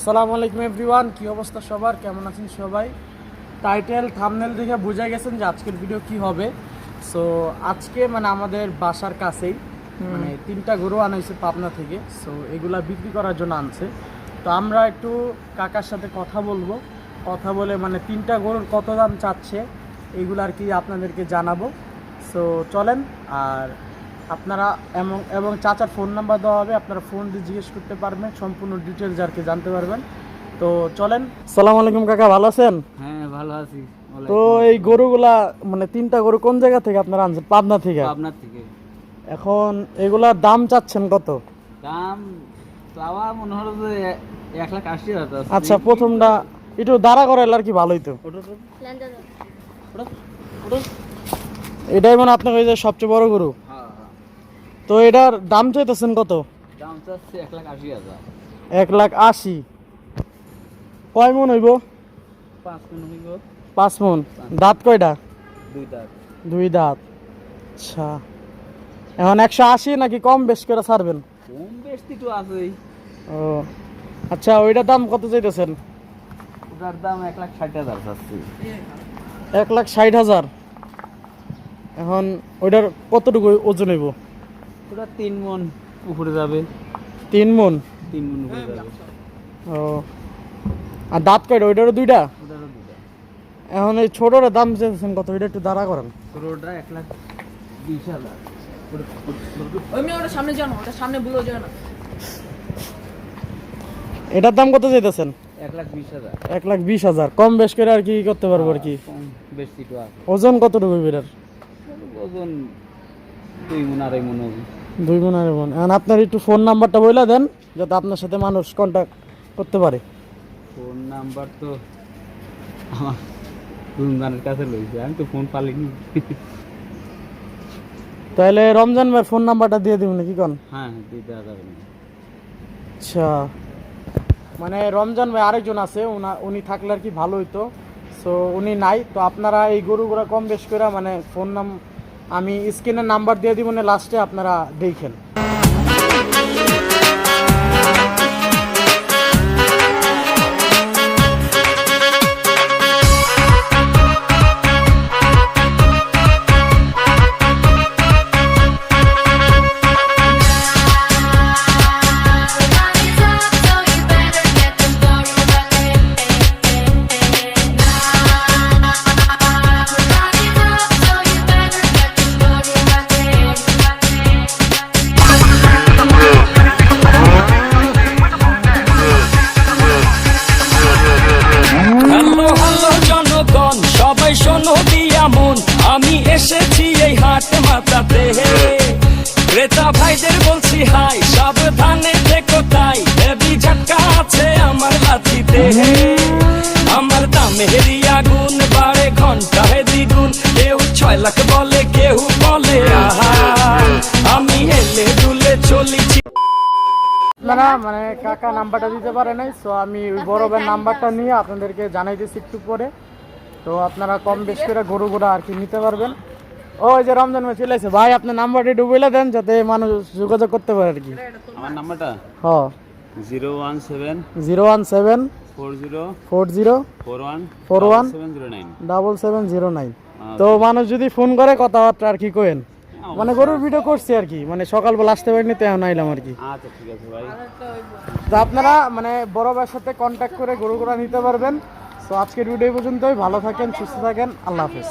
আসসালামু আলাইকুম এভরিওয়ান কি অবস্থা সবার? কেমন আছেন সবাই? টাইটেল থামনেল দেখে বুঝে গেছেন যে আজকের ভিডিও কি হবে। সো আজকে মানে আমাদের বাসার কাছেই মানে তিনটা গরু আনা হয়েছে পাবনা থেকে। সো এগুলা বিক্রি করার জন্য আনছে। তো আমরা একটু কাকার সাথে কথা বলব। কথা বলে মানে তিনটা গরুর কত দাম চাচ্ছে এগুলো আর কি আপনাদেরকে জানাব। সো চলেন আর আপনারা এবং এবং চাচার ফোন নাম্বার দেওয়া হবে আপনারা ফোন দিয়ে জিজ্ঞেস করতে পারবেন সম্পূর্ণ ডিটেলস আর কি জানতে পারবেন। তো চলেন। সালাম আলাইকুম কাকা ভালো আছেন? হ্যাঁ ভালো আছি। তো এই গরুগুলা মানে তিনটা গরু কোন জায়গা থেকে আপনারা আনছেন? পাবনা থেকে? আপনার থেকে। এখন এগুলার দাম চাচ্ছেন কত? দাম চাওয়া মনে হলো যে এক লাখ আশি হাজার আচ্ছা প্রথমটা একটু দাঁড়া করে আর কি ভালোই তো ওটা ওটা- ওটা- এটাই মানে আপনার ওই যে সবচেয়ে বড় গরু। তো এটার দাম চাইতেছেন কত? দাম চাচ্ছে এক লাখ আশি হাজার। এক লাখ আশি। কয় মন হইব? পাঁচ কোন হইব। পাঁচ মন। দাঁত কয়টা? দুই দাঁত। দুই দাঁত। আচ্ছা। এখন একশো আশি নাকি কম বেশ করে ছাড়বেন? কম বেশি তো আছেই। ও। আচ্ছা ওইটার দাম কত চাইতেছেন? ওটার দাম এক লাখ ষাট হাজার চাচ্ছি। এক লাখ ষাট হাজার। এখন ওইটার কতটুকু ওজন হইব? ওটা তিন মন উপরে যাবে। তিন মন? তিন মন উপরে যাবে। ও। আর দাঁত কয়টা? ওইটারও দুইটা? এখন এই ছোটোর দাম চাইতেছেন কত? ওইটা একটু দাঁড়া করেন। ওটা এক লাখ বিশ হাজার। সামনে যাও না ওটা সামনে না। এটার দাম কত চাইতেছেন? এক লাখ বিশ হাজার। এক লাখ বিশ হাজার। কম বেশ করে আর কি করতে পারব আর কি? ওজন কতটুকু এটার ওজন দুই মন আড়াই মন দুই গুণ আর বোন। এখন আপনার একটু ফোন নাম্বারটা বলে দেন যাতে আপনার সাথে মানুষ কন্ট্যাক্ট করতে পারে। ফোন নাম্বার তো আমার রুমজানের কাছে লইছে আমি তো ফোন পালিনি। তাহলে রমজান ভাই ফোন নাম্বারটা দিয়ে দিব নাকি কন? হ্যাঁ হ্যাঁ দিয়ে দেওয়া যাবে আচ্ছা। মানে রমজান ভাই আরেকজন আছে উনা উনি থাকলে আর কি ভালো হইতো। সো উনি নাই তো আপনারা এই গরুগুলো কম বেশ করে মানে ফোন নাম আমি স্ক্রিনের নাম্বার দিয়ে দিব না লাস্টে আপনারা দেখেন। লাখ বলে কেউ বলে আহা আমি হেলে দুলে চলিছি। আপনারা মানে কাকা নাম্বারটা দিতে পারে নাই সো আমি ওই বড় ভাইয়ের নাম্বারটা নিয়ে আপনাদেরকে জানাইতেছি একটু পরে। তো আপনারা কম বেশ করে গরু গরু আর কি নিতে পারবেন। ও এই যে রমজান ভাই চলে এসে ভাই আপনার নাম্বারটা একটু বলে দেন যাতে মানুষ যোগাযোগ করতে পারে আর কি। আমার নাম্বারটা? হ। Zero one seven zero one seven four zero four one double seven zero nine. তো মানুষ যদি ফোন করে কথাবার্তা আর কি কোয়েন মানে গরুর ভিডিও করছি আর কি। মানে সকালবেলা আসতে পারিনি তো এখন আইলাম আর কি। আচ্ছা ঠিক আছে ভাই। তো আপনারা মানে বড় ভাইয়ের সাথে কন্ট্যাক্ট করে গরুগুলা নিতে পারবেন। তো আজকের ভিডিও পর্যন্তই। ভালো থাকেন সুস্থ থাকেন। আল্লাহ হাফেজ।